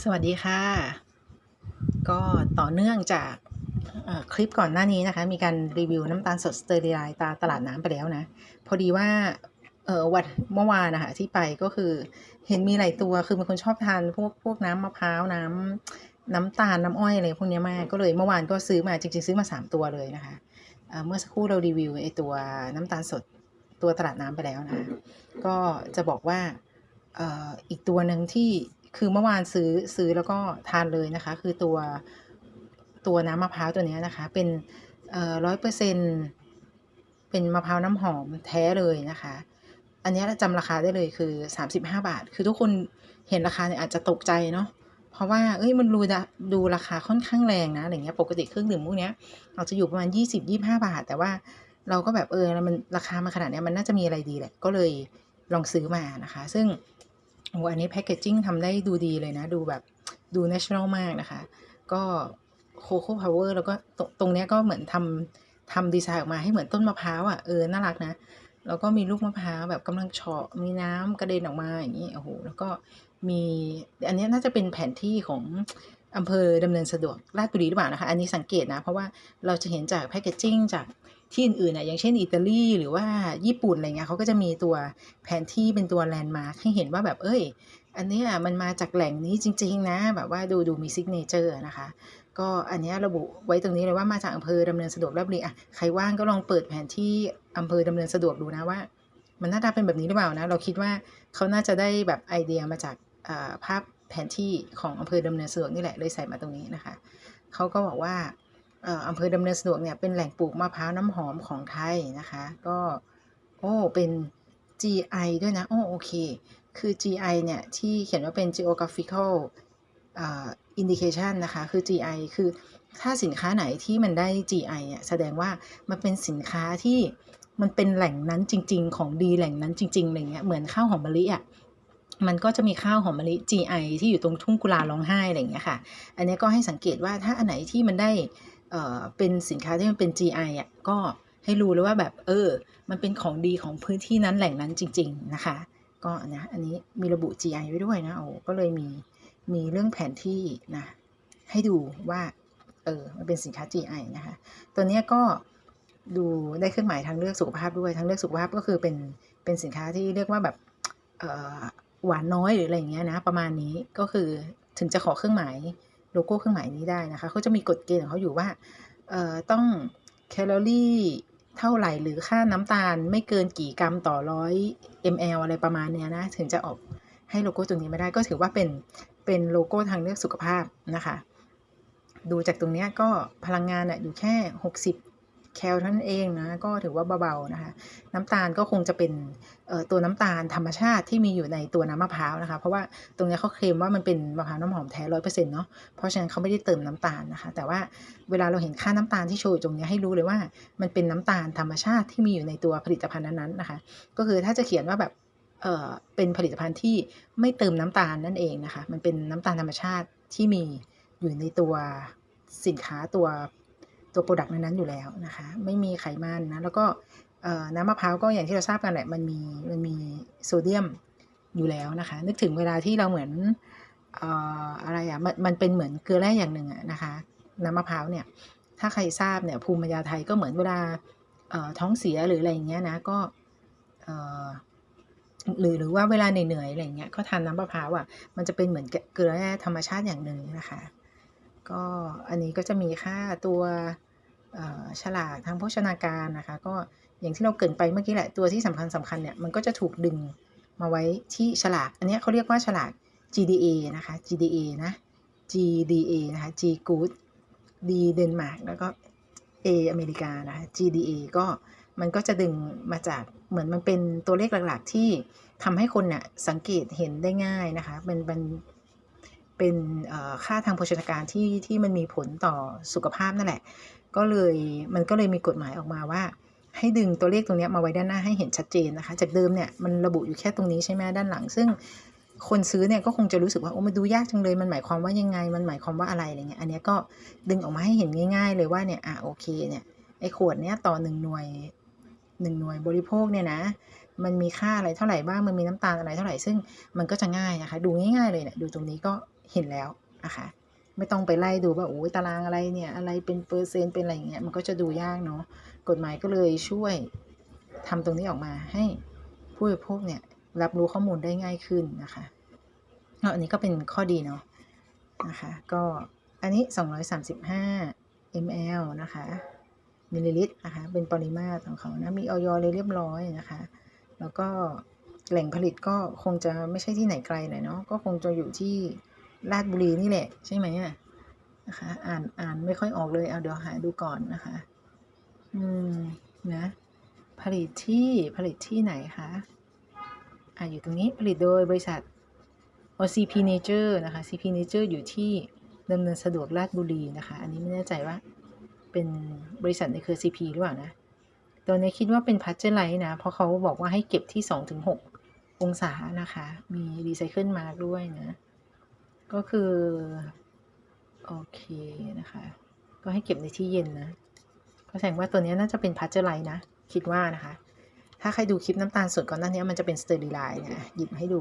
สวัสดีค่ะ ก็ต่อเนื่องจากคลิปก่อนหน้านี้นะคะ มีการรีวิวน้ำตาลสดสเตอริไลน์ตาตลาดน้ำไปแล้วนะ พอดีว่าเออวันเมื่อวานนะคะที่ไปก็คือเห็นมีหลายตัวคือเป็นคนชอบทานพวกพวกน้ำมะพร้าวน้ำน้ำตาลน้ำอ้อยอะไรพวกนี้มากก็เลยเมื่อวานก็ซื้อมาจริง ๆ ซื้อมา 3 ตัวเลยนะคะเเมื่อสักครู่เรารีวิวไอตัวน้ำตาลสดตัวตลาดน้ำไปแล้วนะะก็จะบอกว่าอออีกตัวหนึ่งที่ คือเมื่อวานซื้อซื้อแล้วก็ทานเลยนะคะ คือตัวตัวน้ำมะพร้าวตัวเนี้ยนะคะ เป็นร้อยเปอร์เซ็นเป็นมะพร้าวน้ำหอมแท้เลยนะคะ อันนี้จำราคาได้เลยคือ 35 บาท คือทุกคนเห็นราคาเนี่ยอาจจะตกใจเนาะเพราะว่าเอ้ยมันดูดูราคาค่อนข้างแรงนะอะไรเงี้ยปกติเครื่องดื่มพวกเนี้ยอาจจะอยู่ประมาณ 20-25 บาท แต่ว่าเราก็แบบเออมันราคามาขนาดเนี้ยมันน่าจะมีอะไรดีแหละก็เลยลองซื้อมานะคะ ซึ่ง โอ้อันนี้แพคเกจจิ้งทำได้ดูดีเลยนะ ดูแบบดู natural มากนะคะ ก็โคโค่พาวเวอร์แล้วก็ตรงตรงเนี้ยก็เหมือนทำทำดีไซน์ออกมาให้เหมือนต้นมะพร้าวอะเออน่ารักนะ แล้วก็มีลูกมะพร้าวแบบกำลังเฉาะมีน้ำกระเด็นออกมาอย่างนี้โอ้โหแล้วก็มีอันนี้น่าจะเป็นแผนที่ของอำเภอดำเนินสะดวกราชบุรีหรือเปล่านะคะ อันนี้สังเกตนะ เพราะว่าเราจะเห็นจากแพคเกจจิ้งจาก ที่อื่นๆนะอย่างเช่นอิตาลีหรือว่าญี่ปุ่นอะไรเงี้ยเขาก็จะมีตัวแผนที่เป็นตัวแลนด์มาร์คให้เห็นว่าแบบเอ้ย อันนี้มันมาจากแหล่งนี้จริง ๆ นะ แบบว่าดูดูมีซิกเนเจอร์นะคะ ก็อันนี้ระบุไว้ตรงนี้เลยว่ามาจากอำเภอดำเนินสะดวกราบุรีอะใครว่างก็ลองเปิดแผนที่อำเภอดำเนินสะดวกดูนะว่า มันหน้าตาเป็นแบบนี้หรือเปล่านะ เราคิดว่าเขาน่าจะได้แบบไอเดียมาจากภาพแผนที่ของอำเภอดำเนินสะดวกนี่แหละเลยใส่มาตรงนี้นะคะเขาก็บอกว่า อำเภอดำเนินสะดวกเนี่ยเป็นแหล่งปลูกมะพร้าวน้ำหอมของไทยนะคะ ก็โอ้เป็น GI ด้วยนะโอ้โอเค คือ GI เนี่ย ที่เขียนว่าเป็น geographical indication นะคะ คือ GI คือถ้าสินค้าไหนที่มันได้ GI เนี่ยแสดงว่ามันเป็นสินค้าที่มันเป็นแหล่งนั้นจริง ๆ ของดีแหล่งนั้นจริงๆอะไรเงี้ยเหมือนข้าวหอมมะลิอะมันก็จะมีข้าวหอมมะลิ GI ที่อยู่ตรงทุ่งกุลาร้องไห้อะไรเงี้ยค่ะ อันนี้ก็ให้สังเกตว่าถ้าอันไหนที่มันได้ เอ่อเป็นสินค้าที่มันเป็น GI อะก็ให้รู้เลยว่าแบบเออ มันเป็นของดีของพื้นที่นั้นแหล่งนั้นจริง ๆ นะคะ ก็นะอันนี้มีระบุ GI ไว้ด้วยนะโอ้ก็เลยมีมีเรื่องแผนที่นะให้ดูว่าเออมันเป็นสินค้า GI นะคะ ตัวนี้ก็ดูได้เครื่องหมายทางเลือกสุขภาพด้วยทางเลือกสุขภาพก็คือเป็นเป็นสินค้าที่เรียกว่าแบบหวานน้อยหรืออะไรอย่างเงี้ยนะประมาณนี้ก็คือถึงจะขอเครื่องหมาย โลโก้เครื่องหมายนี้ได้นะคะเขาจะมีกฎเกณฑ์ของเขาอยู่ว่าต้องแคลอรี่เท่าไหร่หรือค่าน้ำตาลไม่เกินกี่กรัมต่อร้อย ml อะไรประมาณเนี้ยนะถึงจะออกให้โลโก้ตรงนี้ไม่ได้ก็ถือว่าเป็นเป็นโลโก้ทางเลือกสุขภาพนะคะ ดูจากตรงนี้ก็พลังงานอะอยู่แค่ 60 แคลท่านเองนะก็ถือว่าเบาๆนะคะ น้ำตาลก็คงจะเป็นตัวน้ำตาลธรรมชาติที่มีอยู่ในตัวน้ำมะพร้าวนะคะ เพราะว่าตรงนี้เขาเคลมว่ามันเป็นมะพร้าวน้ำหอมแท้ร้อยเปอร์เซ็นต์เนาะเพราะฉะนั้นเขาไม่ได้เติมน้ำตาลนะคะ แต่ว่าเวลาเราเห็นค่าน้ำตาลที่โชว์ตรงนี้ให้รู้เลยว่า มันเป็นน้ำตาลธรรมชาติที่มีอยู่ในตัวผลิตภัณฑ์นั้นๆนะคะ ก็คือถ้าจะเขียนว่าแบบเออเป็นผลิตภัณฑ์ที่ไม่เติมน้ำตาลนั่นเองนะคะ มันเป็นน้ำตาลธรรมชาติที่มีอยู่ในตัวสินค้าตัว ตัวโปรดักต์นั้นๆอยู่แล้วนะคะ ไม่มีไขมันนะ แล้วก็น้ำมะพร้าวก็อย่างที่เราทราบกันแหละ มันมีมันมีโซเดียมอยู่แล้วนะคะ นึกถึงเวลาที่เราเหมือนอะไรอะมันมันเป็นเหมือนเกลือแร่อย่างหนึ่งอะนะคะ น้ำมะพร้าวเนี่ย ถ้าใครทราบเนี่ยภูมิปัญญาไทยก็เหมือนเวลาท้องเสียหรืออะไรอย่างเงี้ยนะก็หรือหรือว่าเวลาเหนื่อยๆอะไรเงี้ยก็ทานน้ำมะพร้าวอะมันจะเป็นเหมือนเกลือแร่ธรรมชาติอย่างหนึ่งนะคะ ก็อันนี้ก็จะมีค่าตัวฉลากทางโภชนาการนะคะ ก็อย่างที่เราเกินไปเมื่อกี้แหละตัวที่สำคัญสำคัญเนี่ยมันก็จะถูกดึงมาไว้ที่ฉลาก อันนี้เขาเรียกว่าฉลาก GDA นะคะ GDA นะ GDA นะคะ G Good D เดนมาร์กแล้วก็ A อเมริกานะคะ GDA ก็มันก็จะดึงมาจากเหมือนมันเป็นตัวเลขหลักๆ ที่ทำให้คนเนี่ยสังเกตเห็นได้ง่ายนะคะเป็นเป็น เป็นค่าทางโภชนาการที่ที่มันมีผลต่อสุขภาพนั่นแหละ ก็เลยมันก็เลยมีกฎหมายออกมาว่า ให้ดึงตัวเลขตรงนี้มาไว้ด้านหน้าให้เห็นชัดเจนนะคะ จากเดิมเนี่ยมันระบุอยู่แค่ตรงนี้ใช่ไหมด้านหลัง ซึ่งคนซื้อเนี่ยก็คงจะรู้สึกว่าโอ้มันดูยากจังเลย มันหมายความว่ายังไง มันหมายความว่าอะไรอะไรเงี้ย อันนี้ก็ดึงออกมาให้เห็นง่าย ๆ เลยว่าเนี่ยอะโอเคเนี่ยไอ้ขวดเนี้ยต่อหนึ่งหน่วยหนึ่งหน่วยบริโภคเนี่ยนะ มันมีค่าอะไรเท่าไหร่บ้าง มันมีน้ำตาลอะไรเท่าไหร่ ซึ่งมันก็จะง่ายนะคะ ดูง่ายๆเลยเนี่ย ดูตรงนี้ก็เห็นแล้วนะคะ ไม่ต้องไปไล่ดูว่าโอ้ยตารางอะไรเนี่ย อะไรเป็นเปอร์เซ็นต์เป็นอะไรอย่างเงี้ย มันก็จะดูยากเนาะ กฎหมายก็เลยช่วยทำตรงนี้ออกมาให้ผู้บริโภคเนี่ยรับรู้ข้อมูลได้ง่ายขึ้นนะคะแล้วอันนี้ก็เป็นข้อดีเนาะนะคะ ก็อันนี้ 235 ml นะคะมิลลิลิตรนะคะ เป็นปริมาตรของเขานะ มีออยเลยเรียบร้อยนะคะ แล้วก็แหล่งผลิตก็คงจะไม่ใช่ที่ไหนไกลหน่อยเนาะก็คงจะอยู่ที่ราชบุรีนี่แหละใช่ไหมอะนะคะอ่านอ่านไม่ค่อยออกเลยเอาเดี๋ยวหาดูก่อนนะคะ อืมนะผลิตที่ผลิตที่ไหนคะอ่าอยู่ตรงนี้ผลิตโดยบริษัท OCP Nature นะคะ CP Nature อยู่ที่ดำเนินสะดวกราชบุรีนะคะ อันนี้ไม่แน่ใจว่าเป็นบริษัทในเครือ CP หรือเปล่านะ ตัวนี้คิดว่าเป็นพัชเจอร์ไลท์นะ เพราะเขาบอกว่าให้เก็บที่ 2-6 องศานะคะ มีรีไซเคิลมาด้วยนะ ก็คือ โอเคนะคะ ก็ให้เก็บในที่เย็นนะก็แสดงว่าตัวนี้น่าจะเป็นพัชเจอร์ไลท์นะ คิดว่านะคะ ถ้าใครดูคลิปน้ำตาลสดก่อนหน้านี้มันจะเป็นสเตอริไลน์เนี่ยหยิบให้ดู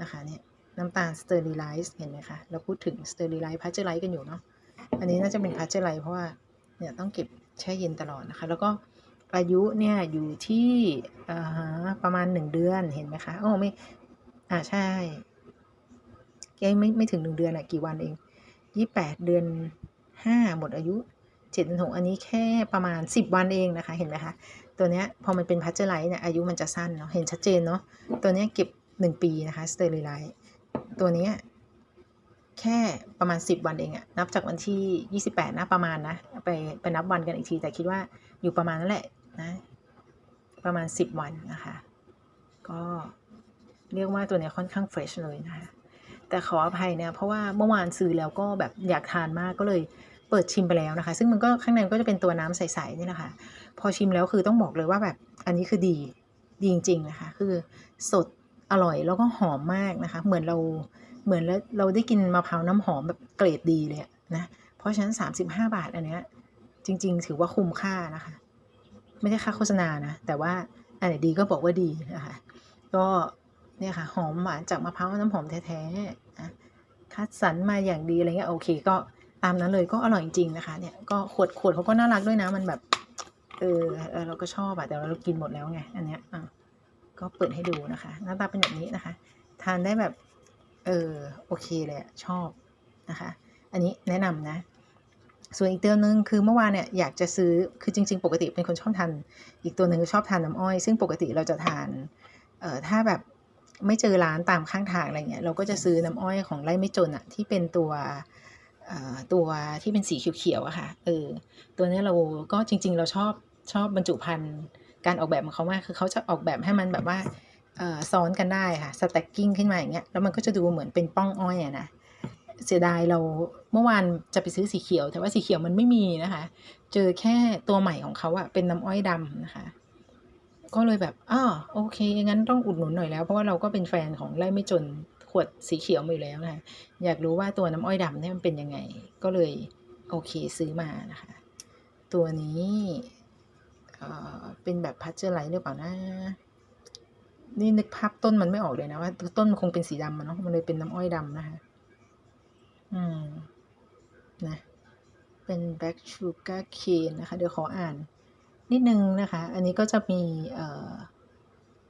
นะคะเนี่ยน้ำตาลสเตอริไลซ์เห็นไหมคะเราพูดถึงสเตอริไลซ์พัชเจอร์ไลท์กันอยู่เนาะอันนี้น่าจะเป็นพัชเจอร์ไลท์เพราะว่าเนี่ยต้องเก็บแช่เย็นตลอดนะคะ แล้วก็ อายุเนี่ยอยู่ที่ประมาณหนึ่งเดือนเห็นไหมคะโอ้ไม่อ่าใช่แกไม่ไม่ถึงหนึ่งเดือนอะกี่วันเองยี่แปดเดือนห้าหมดอายุเจ็ดเดือนหกอันนี้แค่ประมาณสิบวันเองนะคะเห็นไหมคะตัวเนี้ยพอมันเป็นพัชเจอร์ไลท์เนี่ยอายุมันจะสั้นเนาะเห็นชัดเจนเนาะตัวเนี้ยเก็บหนึ่งปีนะคะสเตอริไลท์ตัวเนี้ย แค่ประมาณสิบวันเองอะนับจากวันที่ยี่สิบแปดนะประมาณนะ ไปไปนับวันกันอีกที แต่คิดว่าอยู่ประมาณนั้นแหละนะ ประมาณสิบวันนะคะ ก็เรียกว่าตัวเนี้ยค่อนข้างเฟรชเลยนะคะ แต่ขออภัยเนี่ยเพราะว่าเมื่อวานซื้อแล้วก็แบบอยากทานมากก็เลยเปิดชิมไปแล้วนะคะ ซึ่งมันก็ข้างในก็จะเป็นตัวน้ำใสๆนี่นะคะพอชิมแล้วคือต้องบอกเลยว่าแบบอันนี้คือดีดีจริงๆนะคะ คือสด อร่อยแล้วก็หอมมากนะคะ เหมือนเราเหมือนแล้วเราได้กินมะพร้าวน้ำหอมแบบเกรดดีเลยนะ เพราะฉะนั้น 35 บาทอันเนี้ยจริง ๆ ถือว่าคุ้มค่านะคะ ไม่ได้ค่าโฆษณานะ แต่ว่าอันไหนดีก็บอกว่าดีนะคะ ก็เนี่ยค่ะหอมหวานจากมะพร้าวน้ำหอมแท้ๆนะคัดสรรมาอย่างดีอะไรเงี้ยโอเคก็ตามนั้นเลยก็อร่อยจริงๆนะคะเนี่ยก็ขวดขวดเขาก็น่ารักด้วยนะมันแบบเออเออเราก็ชอบอะแต่เรากินหมดแล้วไงอันเนี้ยอะ ก็เปิดให้ดูนะคะหน้าตาเป็นแบบนี้นะคะ ทานได้แบบเออโอเคเลยชอบนะคะ อันนี้แนะนำนะ ส่วนอีกตัวหนึ่งคือเมื่อวานเนี่ยอยากจะซื้อคือจริง ๆ ปกติเป็นคนชอบทานอีกตัวหนึ่งคือชอบทานน้ำอ้อย ซึ่งปกติเราจะทานเอ่อถ้าแบบไม่เจอร้านตามข้างทางอะไรเงี้ยเราก็จะซื้อน้ำอ้อยของไร่ไม่จนอะที่เป็นตัวเอ่อตัวที่เป็นสีเขียวๆอะค่ะเออตัวนี้เราก็จริง ๆ เราชอบชอบบรรจุภัณฑ์ การออกแบบของเขามากคือเขาจะออกแบบให้มันแบบว่าซ้อนกันได้ค่ะสแต็กกิ้งขึ้นมาอย่างเงี้ยแล้วมันก็จะดูเหมือนเป็นป้องอ้อยอะนะเสียดายเราเมื่อวานจะไปซื้อสีเขียว แต่ว่าสีเขียวมันไม่มีนะคะ เจอแค่ตัวใหม่ของเขาอะเป็นน้ำอ้อยดำนะคะ ก็เลยแบบอ้อโอเคงั้นต้องอุดหนุนหน่อยแล้วเพราะว่าเราก็เป็นแฟนของไล่ไม่จนขวดสีเขียวมาอยู่แล้วนะคะอยากรู้ว่าตัวน้ำอ้อยดำเนี่ยมันเป็นยังไง ก็เลยโอเคซื้อมานะคะ ตัวนี้ เป็นแบบพัชเจอร์ไลท์หรือเปล่านะนี่นึกภาพต้นมันไม่ออกเลยนะว่าต้นมันคงเป็นสีดำอะเนาะมันเลยเป็นน้ำอ้อยดำนะคะ อืม นะ เป็น black sugar cane นะคะ เดี๋ยวขออ่าน นิดนึงนะคะ อันนี้ก็จะมีเอ่อ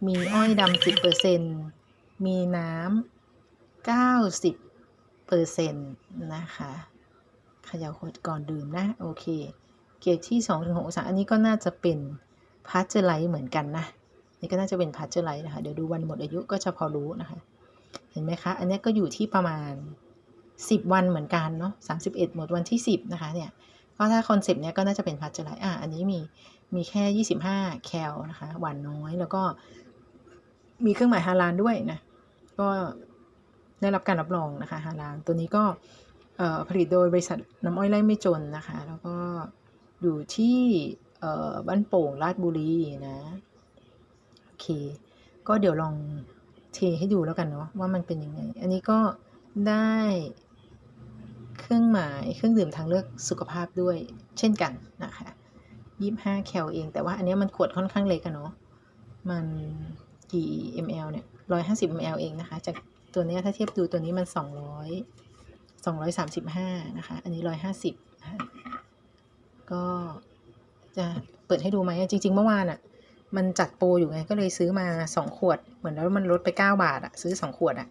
มีอ้อยดำสิบเปอร์เซ็นมีน้ำเก้าสิบเปอร์เซ็นต์นะคะ ขย่าขวดก่อนดื่มนะ โอเค เกรดที่สองถึงหกองศาอันนี้ก็น่าจะเป็นพาสเจอร์ไลท์เหมือนกันนะนี่ก็น่าจะเป็นพาสเจอร์ไลท์นะคะเดี๋ยวดูวันหมดอายุก็จะพอรู้นะคะ เห็นไหมคะ อันนี้ก็อยู่ที่ประมาณสิบวันเหมือนกันเนาะสามสิบเอ็ดหมดวันที่สิบนะคะเนี่ยก็ถ้าคอนเซปต์เนี้ยก็น่าจะเป็นพัชเจอร์ไลท์อะอันนี้มีมีแค่ยี่สิบห้าแคลนะคะหวานน้อยแล้วก็มีเครื่องหมายฮาลานด้วยนะก็ได้รับการรับรองนะคะฮาลานตัวนี้ก็เอ่อผลิตโดยบริษัทน้ำอ้อยไร่ไม่จนนะคะ แล้วก็ อยู่ที่บ้านโป่งราชบุรีนะโอเค ก็เดี๋ยวลองเทให้ดูแล้วกันเนาะว่ามันเป็นยังไง อันนี้ก็ได้เครื่องหมายเครื่องดื่มทางเลือกสุขภาพด้วย เช่นกันนะคะยี่ห้าแคลเอง แต่ว่าอันนี้มันขวดค่อนข้างเล็กอะเนาะมันกี่ ml เนี่ยร้อยห้าสิบ ml เองนะคะ จากตัวนี้ถ้าเทียบดูตัวนี้มันสองร้อยสองร้อยสามสิบห้านะคะ อันนี้ร้อยห้าสิบ ก็จะเปิดให้ดูไหมจริง ๆ เมื่อวานอะ่ะ มันจัดโปรอยู่ไงก็เลยซื้อมาสองขวด เหมือนแล้วมันลดไปเก้าบาทอะซื้อสองขวดอะ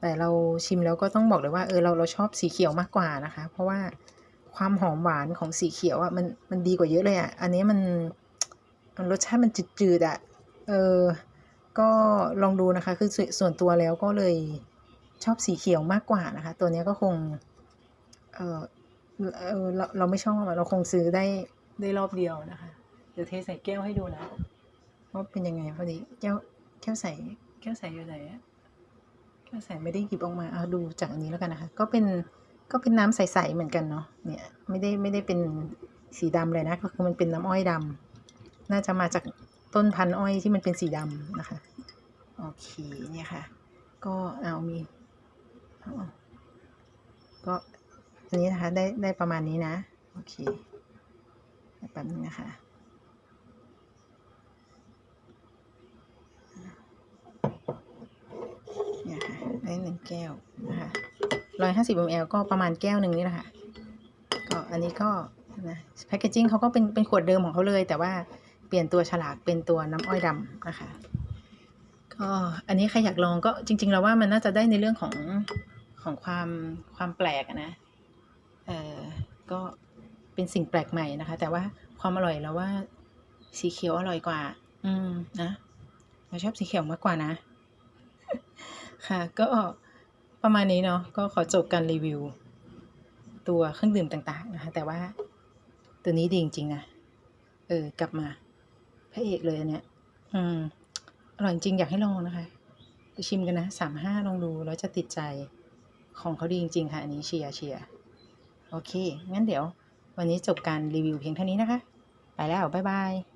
แต่เราชิมแล้วก็ต้องบอกเลยว่าเออเราเราชอบสีเขียวมากกว่านะคะ เพราะว่าความหอมหวานของสีเขียวอะมันมันดีกว่าเยอะเลยอะอันนี้มันมันรสชาติมันจืดๆอะเออ ก็ลองดูนะคะ คือส่วนตัวแล้วก็เลยชอบสีเขียวมากกว่านะคะ ตัวนี้ก็คง เออ เออเราเราไม่ชอบเราคงซื้อได้ได้รอบเดียวนะคะ เดี๋ยวเทใส่แก้วให้ดูนะว่าเป็นยังไงพอดีแก้วแก้วใส่แก้วใส่อยู่ไหนอะแก้วใส่ไม่ได้หยิบออกมาเอาดูจากอันนี้แล้วกันนะคะ ก็เป็นก็เป็นน้ำใสๆเหมือนกันเนาะเนี่ย ไม่ได้ไม่ได้เป็นสีดำเลยนะก็คือมันเป็นน้ำอ้อยดำน่าจะมาจากต้นพันธุ์อ้อยที่มันเป็นสีดำนะคะโอเคเนี่ยค่ะ ก็เอามีก็ นี้นะคะ ได้ได้ประมาณนี้นะ โอเคแป๊บนึงนะคะเนี่ยค่ะได้หนึ่งแก้วนะคะร้อยห้าสิบมลก็ประมาณแก้วหนึ่งนี่แหละค่ะก็อันนี้ก็นะแพคเกจิ้งเขาก็เป็นเป็นขวดเดิมของเขาเลย แต่ว่าเปลี่ยนตัวฉลากเป็นตัวน้ำอ้อยดำนะคะก็อันนี้ใครอยากลองก็จริงๆเราว่ามันน่าจะได้ในเรื่องของของความความแปลกนะ ก็เป็นสิ่งแปลกใหม่นะคะ แต่ว่าความอร่อยเราว่า สีเขียวอร่อยกว่า อืมนะเราชอบสีเขียวมากกว่านะ ค่ะ ก็ประมาณนี้เนาะก็ขอจบการรีวิว ตัวเครื่องดื่มต่างๆนะคะ แต่ว่าตัวนี้ดีจริงๆนะเออกลับมาพระเอกเลยอันเนี้ยอืม อร่อยจริงอยากให้ลองนะคะไปชิมกันนะสามห้าลองดูแล้วจะติดใจของเขาดีจริงๆค่ะ อันนี้เชียร์เชียร์ โอเค งั้นเดี๋ยว วันนี้จบการรีวิวเพียงเท่านี้นะคะ ไปแล้ว บ๊ายบาย